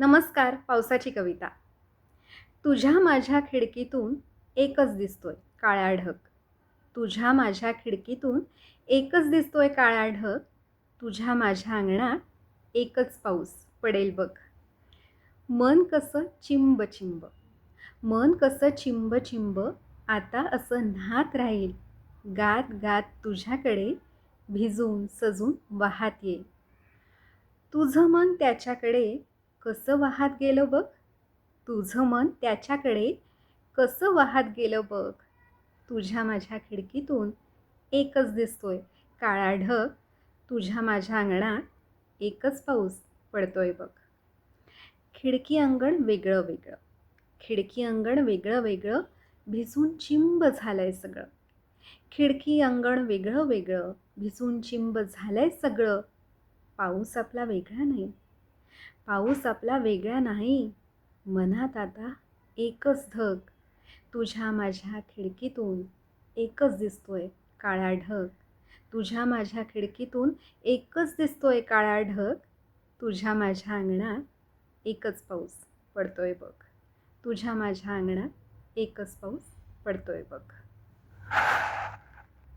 नमस्कार पावसाची कविता. तुझ्या माझ्या खिडकीतून एकच दिसतोय काळ्या ढग. तुझ्या माझ्या खिडकीतून एकच दिसतोय काळ्या ढग. तुझ्या माझ्या अंगणात एकच पाऊस पडेल बघ. मन कसं चिंब चिंब मन कसं चिंब चिंब आता असं न्हात राहील. गात गात तुझ्याकडे भिजून सजून वाहत येईल. तुझं मन त्याच्याकडे कसं वाहात गेलं बघ? तुझं मन त्याच्याकडे कसं वाहात गेलं बघ? तुझ्या माझ्या खिडकीतून एकच दिसतोय. काळा ढग तुझ्या माझ्या अंगणात एकच पाऊस पडतोय बघ. खिडकी अंगण वेगळं वेगळं. खिडकी अंगण वेगळं वेगळं भिजून चिंब झालंय सगळं. खिडकी अंगण वेगळं वेगळं भिजून चिंब झालंय सगळं. पाऊस आपला वेगळा नाही. पाऊस आपला वेगळा नाही. मनात आता एकच ढग. तुझ्या माझ्या खिडकीतून एकच दिसतोय काळा ढग. तुझ्या माझ्या खिडकीतून एकच दिसतोय काळा ढग. तुझ्या माझ्या अंगणात एकच पाऊस पडतोय बघ. तुझ्या माझ्या अंगणात एकच पाऊस पडतोय बघ.